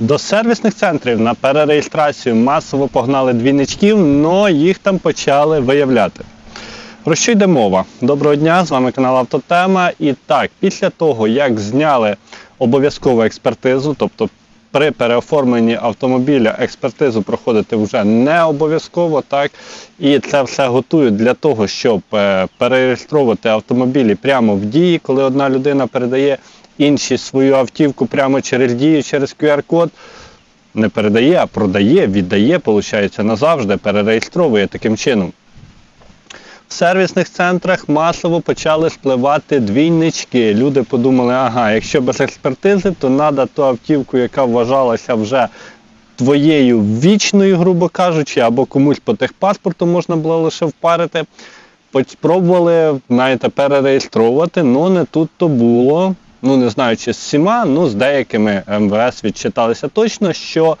До сервісних центрів на перереєстрацію масово погнали двійничків, але їх там почали виявляти. Про що йде мова? Доброго дня, з вами канал Автотема. І так, після того, як зняли обов'язкову експертизу, тобто при переоформленні автомобіля експертизу проходити вже не обов'язково, так, і це все готують для того, щоб е, перереєстровувати автомобілі прямо в дії, коли одна людина передає іншій свою автівку прямо через дію, через QR-код. Не передає, а продає, віддає, виходить, назавжди, перереєстровує таким чином. В сервісних центрах масово почали спливати двійнички. Люди подумали, ага, якщо без експертизи, то треба ту автівку, яка вважалася вже твоєю вічною, грубо кажучи, або комусь по техпаспорту можна було лише впарити. Спробували, знаєте, перереєстровувати, але не тут то було. Ну, не знаю, чи з всіма, ну з деякими МВС відчиталися точно, що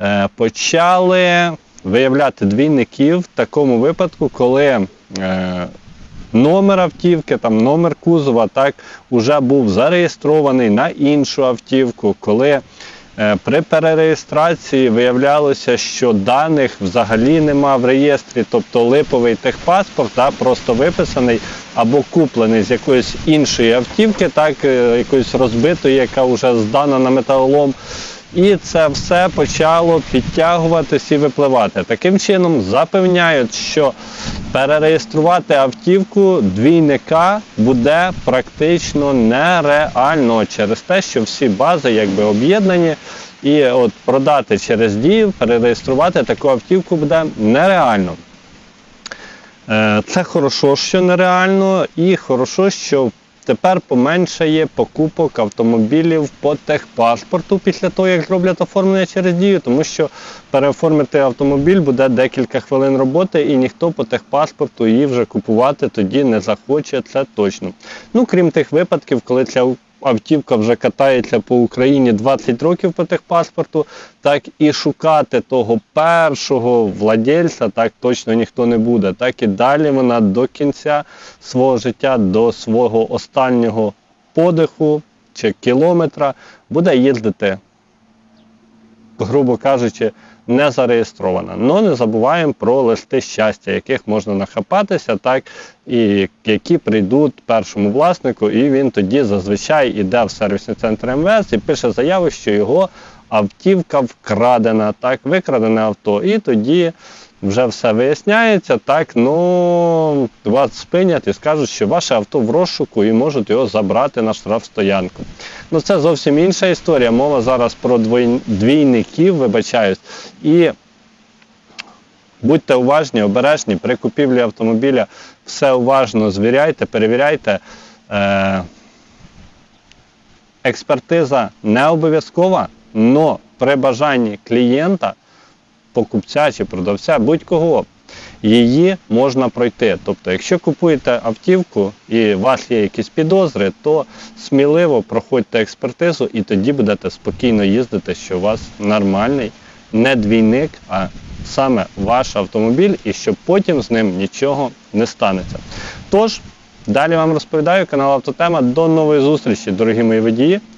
е, почали виявляти двійників в такому випадку, коли е, номер автівки, там номер кузова, так, уже був зареєстрований на іншу автівку, коли при перереєстрації виявлялося, що даних взагалі нема в реєстрі, тобто липовий техпаспорт, да, просто виписаний або куплений з якоїсь іншої автівки, так, е, якоїсь розбитої, яка вже здана на металолом. І це все почало підтягуватись і випливати. Таким чином запевняють, що перереєструвати автівку двійника буде практично нереально через те, що всі бази якби об'єднані. І от продати через дію, перереєструвати таку автівку буде нереально. Е, Це хорошо, що нереально, і хорошо, що тепер поменшає покупок автомобілів по техпаспорту після того, як зроблять оформлення через дію, тому що переоформити автомобіль буде декілька хвилин роботи, і ніхто по техпаспорту її вже купувати тоді не захоче, це точно. Ну, крім тих випадків, коли ця автівка вже катається по Україні 20 років по техпаспорту, так і шукати того першого владельця так точно ніхто не буде. Так і далі вона до кінця свого життя, до свого останнього подиху чи кілометра буде їздити, грубо кажучи, не зареєстрована. Но не забуваємо про листи щастя, яких можна нахапатися, так, і які прийдуть першому власнику, і він тоді зазвичай іде в сервісний центр МВС і пише заяву, що його автівка вкрадена, так, викрадене авто. І тоді вже все виясняється, так, ну вас спинять і скажуть, що ваше авто в розшуку і можуть його забрати на штрафстоянку. Ну це зовсім інша історія. Мова зараз про двійників, вибачаюсь. І будьте уважні, обережні при купівлі автомобіля, все уважно звіряйте, перевіряйте. Е- експертиза не обов'язкова, але при бажанні клієнта покупця чи продавця, будь-кого, її можна пройти. Тобто, якщо купуєте автівку і у вас є якісь підозри, то сміливо проходьте експертизу і тоді будете спокійно їздити, що у вас нормальний, не двійник, а саме ваш автомобіль, і щоб потім з ним нічого не станеться. Тож, далі вам розповідаю канал Автотема. До нової зустрічі, дорогі мої водії.